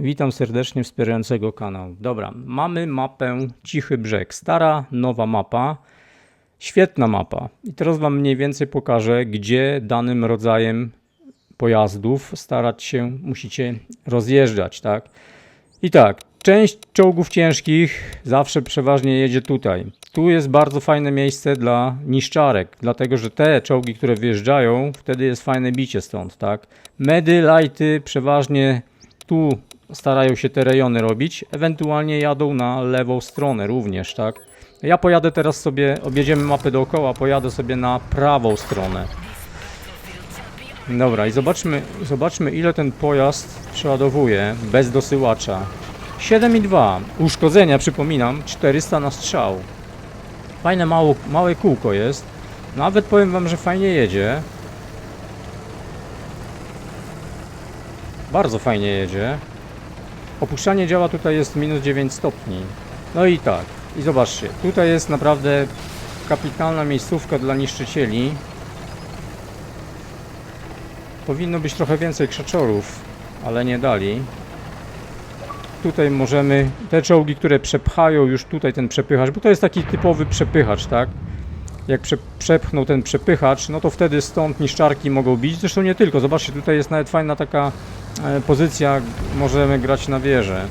Witam serdecznie wspierającego kanał. Dobra, mamy mapę Cichy Brzeg. Stara, nowa mapa. Świetna mapa. I teraz Wam mniej więcej pokażę, gdzie danym rodzajem pojazdów starać się musicie rozjeżdżać, tak? I tak, część czołgów ciężkich zawsze przeważnie jedzie tutaj. Tu jest bardzo fajne miejsce dla niszczarek, dlatego że te czołgi, które wyjeżdżają, wtedy jest fajne bicie stąd, tak? Medy, lighty przeważnie tu starają się te rejony robić, ewentualnie jadą na lewą stronę również, tak? Ja pojadę teraz sobie, objedziemy mapę dookoła, pojadę sobie na prawą stronę. Dobra, i zobaczmy, zobaczmy ile ten pojazd przeładowuje bez dosyłacza. 7,2. Uszkodzenia, przypominam, 400 na strzał. Fajne mało, małe kółko jest. Nawet powiem wam, że fajnie jedzie. Bardzo fajnie jedzie. Opuszczanie działa tutaj jest minus 9 stopni. No i tak. I zobaczcie, tutaj jest naprawdę kapitalna miejscówka dla niszczycieli. Powinno być trochę więcej krzaczorów, ale nie dali. Tutaj możemy, te czołgi, które przepchają już tutaj ten przepychacz, bo to jest taki typowy przepychacz, tak? Jak prze, przepchnął ten przepychacz, no to wtedy stąd niszczarki mogą bić. Zresztą nie tylko, zobaczcie, tutaj jest nawet fajna taka pozycja, możemy grać na wieżę.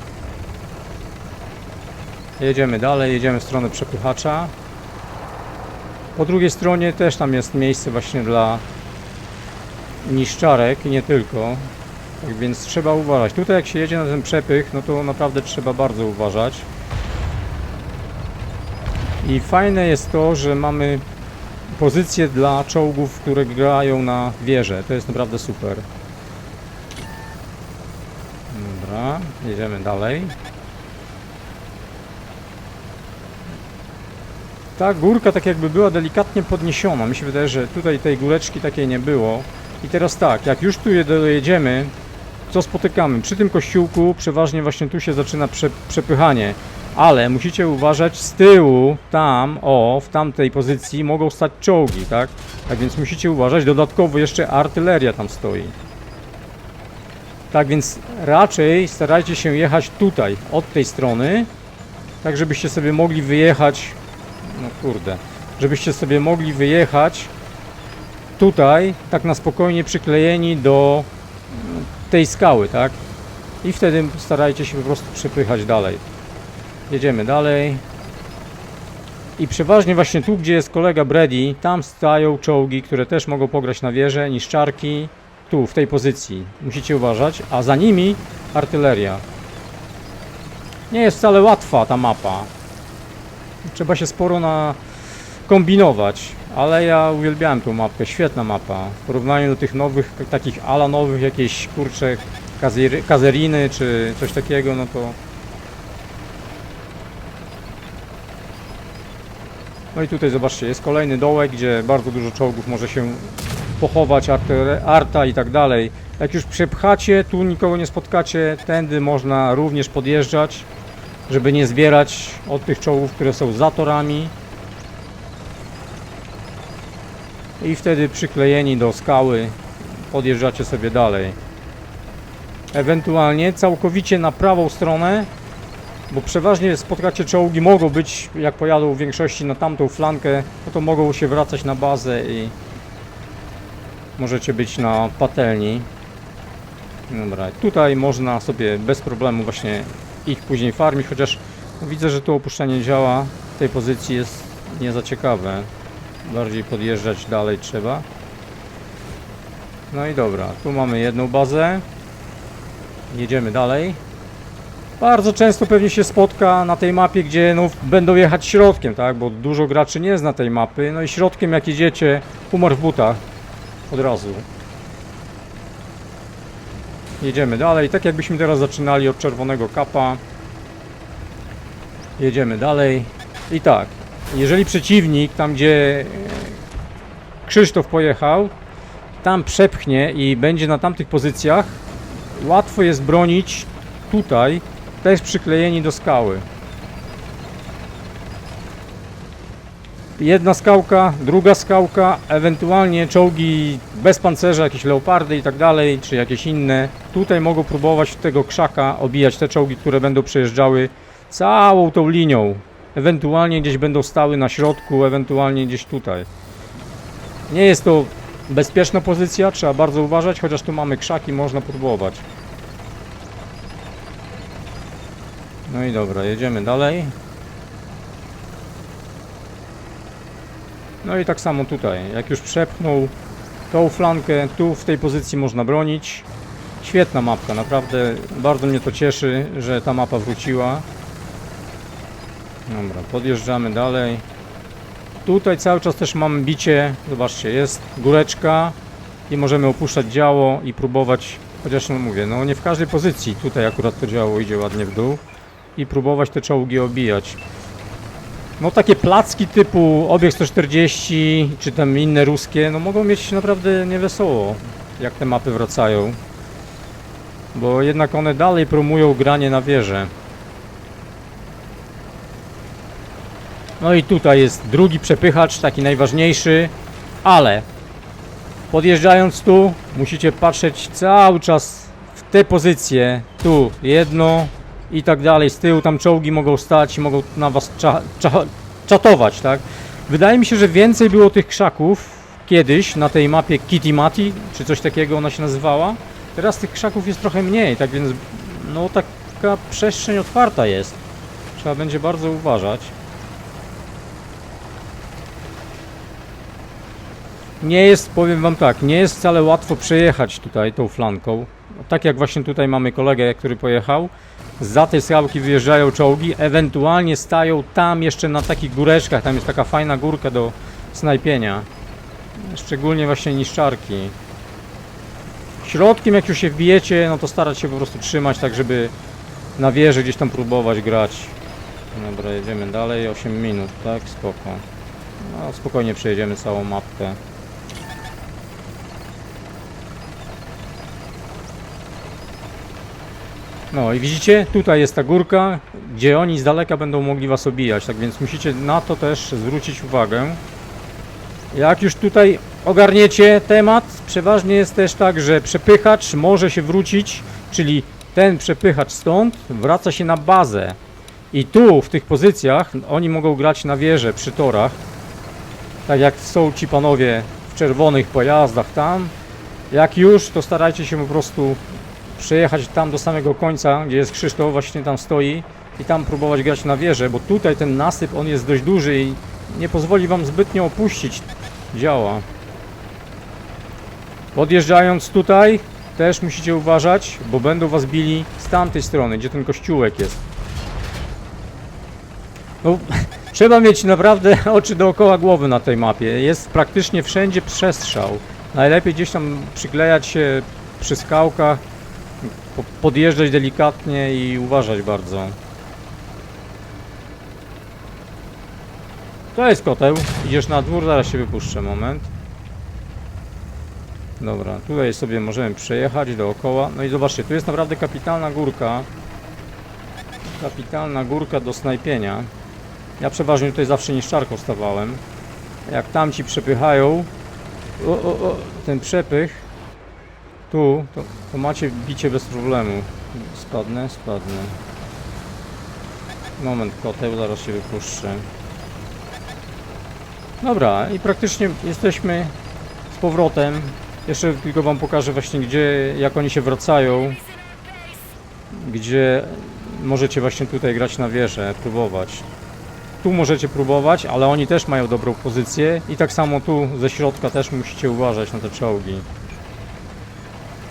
Jedziemy dalej, jedziemy w stronę przepychacza. Po drugiej stronie też tam jest miejsce właśnie dla niszczarek i nie tylko. Tak więc trzeba uważać. Tutaj jak się jedzie na ten przepych, no to naprawdę trzeba bardzo uważać. I fajne jest to, że mamy pozycję dla czołgów, które grają na wieżę. To jest naprawdę super. Dobra, jedziemy dalej. Ta górka tak jakby była delikatnie podniesiona. Mi się wydaje, że tutaj tej góreczki takiej nie było. I teraz tak, jak już tu je dojedziemy, co spotykamy? Przy tym kościółku przeważnie właśnie tu się zaczyna prze, przepychanie. Ale musicie uważać z tyłu, tam, o, w tamtej pozycji mogą stać czołgi, tak? Tak więc musicie uważać, dodatkowo jeszcze artyleria tam stoi. Tak więc raczej starajcie się jechać tutaj, od tej strony, tak żebyście sobie mogli wyjechać, no kurde, żebyście sobie mogli wyjechać tutaj, tak na spokojnie przyklejeni do mm, tej skały, tak? I wtedy starajcie się po prostu przepychać dalej. Jedziemy dalej. I przeważnie właśnie tu, gdzie jest kolega Brady, tam stają czołgi, które też mogą pograć na wieżę, niszczarki. Tu, w tej pozycji. Musicie uważać. A za nimi artyleria. Nie jest wcale łatwa ta mapa. Trzeba się sporo na kombinować, ale ja uwielbiałem tą mapkę, świetna mapa. W porównaniu do tych nowych, takich ala nowych, jakieś kurcze kazeriny czy coś takiego, no to No i tutaj zobaczcie, jest kolejny dołek, gdzie bardzo dużo czołgów może się pochować, arty- arta i tak dalej. Jak już przepchacie, tu nikogo nie spotkacie, tędy można również podjeżdżać, żeby nie zbierać od tych czołgów, które są za torami. I wtedy przyklejeni do skały podjeżdżacie sobie dalej. Ewentualnie całkowicie na prawą stronę bo przeważnie spotkacie czołgi, mogą być, jak pojadą w większości na tamtą flankę, no to mogą się wracać na bazę i możecie być na patelni. Dobra, tutaj można sobie bez problemu właśnie ich później farmić, chociaż widzę, że to opuszczenie działa w tej pozycji jest nie za ciekawe. Bardziej podjeżdżać dalej trzeba. No i dobra, tu mamy jedną bazę. Jedziemy dalej. Bardzo często pewnie się spotka na tej mapie, gdzie no, będą jechać środkiem, tak? Bo dużo graczy nie zna tej mapy. No i środkiem jak jedziecie, humor w butach. Od razu. Jedziemy dalej, tak jakbyśmy teraz zaczynali od czerwonego kapa. Jedziemy dalej. I tak, jeżeli przeciwnik, tam gdzie Krzysztof pojechał, tam przepchnie i będzie na tamtych pozycjach, łatwo jest bronić tutaj, też przyklejeni do skały. Jedna skałka, druga skałka, ewentualnie czołgi bez pancerza, jakieś leopardy i tak dalej, czy jakieś inne. Tu tutaj mogą próbować tego krzaka obijać te czołgi, które będą przejeżdżały całą tą linią. Ewentualnie gdzieś będą stały na środku, ewentualnie gdzieś tutaj. Nie jest to bezpieczna pozycja, trzeba bardzo uważać, chociaż tu mamy krzaki, można próbować. No i dobra, jedziemy dalej. No i tak samo tutaj, jak już przepchnął tą flankę, tu w tej pozycji można bronić. Świetna mapka, naprawdę bardzo mnie to cieszy, że ta mapa wróciła. Dobra, podjeżdżamy dalej. Tutaj cały czas też mamy bicie, zobaczcie, jest góreczka i możemy opuszczać działo i próbować, chociaż no mówię, no nie w każdej pozycji, tutaj akurat to działo idzie ładnie w dół i próbować te czołgi obijać. No takie placki typu obieg 140 czy tam inne ruskie, no mogą mieć naprawdę niewesoło, jak te mapy wracają. Bo jednak one dalej promują granie na wieżę. No i tutaj jest drugi przepychacz, taki najważniejszy, ale podjeżdżając tu musicie patrzeć cały czas w te pozycje. Tu jedno i tak dalej. Z tyłu tam czołgi mogą stać i mogą na was cza, cza, czatować, tak? Wydaje mi się, że więcej było tych krzaków kiedyś na tej mapie Kitty Mati, czy coś takiego ona się nazywała. Teraz tych krzaków jest trochę mniej, tak więc no taka przestrzeń otwarta jest. Trzeba będzie bardzo uważać. Nie jest, powiem wam tak, nie jest wcale łatwo przejechać tutaj tą flanką. Tak jak właśnie tutaj mamy kolegę, który pojechał. Za tej skałki wyjeżdżają czołgi, ewentualnie stają tam jeszcze na takich góreczkach, tam jest taka fajna górka do snajpienia. Szczególnie właśnie niszczarki. Środkiem jak już się wbijecie, no to starać się po prostu trzymać tak, żeby na wieży gdzieś tam próbować grać. Dobra, jedziemy dalej, 8 minut, tak? Spoko. No, spokojnie przejedziemy całą mapkę. No i widzicie, tutaj jest ta górka, gdzie oni z daleka będą mogli was obijać, tak więc musicie na to też zwrócić uwagę. Jak już tutaj ogarniecie temat, przeważnie jest też tak, że przepychacz może się wrócić, czyli ten przepychacz stąd wraca się na bazę. I tu, w tych pozycjach, oni mogą grać na wieżę przy torach. Tak jak są ci panowie w czerwonych pojazdach tam. Jak już, to starajcie się po prostu przejechać tam do samego końca, gdzie jest Krzysztof, właśnie tam stoi i tam próbować grać na wieżę, bo tutaj ten nasyp, on jest dość duży i nie pozwoli wam zbytnio opuścić działa. Podjeżdżając tutaj, też musicie uważać, bo będą was bili z tamtej strony, gdzie ten kościółek jest. No, trzeba mieć naprawdę oczy dookoła głowy na tej mapie. Jest praktycznie wszędzie przestrzał. Najlepiej gdzieś tam przyklejać się przy skałkach, podjeżdżać delikatnie i uważać bardzo. To jest koteł. Idziesz na dwór, zaraz się wypuszczę, moment. Dobra, tutaj sobie możemy przejechać dookoła. No i zobaczcie, tu jest naprawdę kapitalna górka. Kapitalna górka do snajpienia. Ja przeważnie tutaj zawsze niszczarką stawałem. Jak tamci przepychają, o, o, o, ten przepych, tu, to, to macie bicie bez problemu. Spadnę, spadnę. Moment, koteł, zaraz się wypuszczę. Dobra, i praktycznie jesteśmy z powrotem. Jeszcze tylko wam pokażę właśnie gdzie, jak oni się wracają. Gdzie możecie właśnie tutaj grać na wieżę, próbować. Tu możecie próbować, ale oni też mają dobrą pozycję i tak samo tu ze środka też musicie uważać na te czołgi.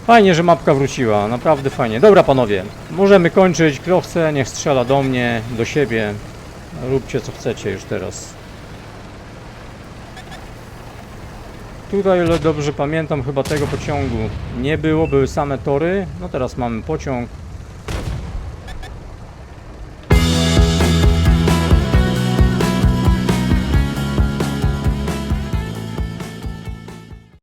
Fajnie, że mapka wróciła, naprawdę fajnie. Dobra panowie, możemy kończyć. Kto chce, niech strzela do mnie, do siebie. Róbcie co chcecie już teraz. Tutaj, ile dobrze pamiętam, chyba tego pociągu nie było, były same tory. No teraz mamy pociąg.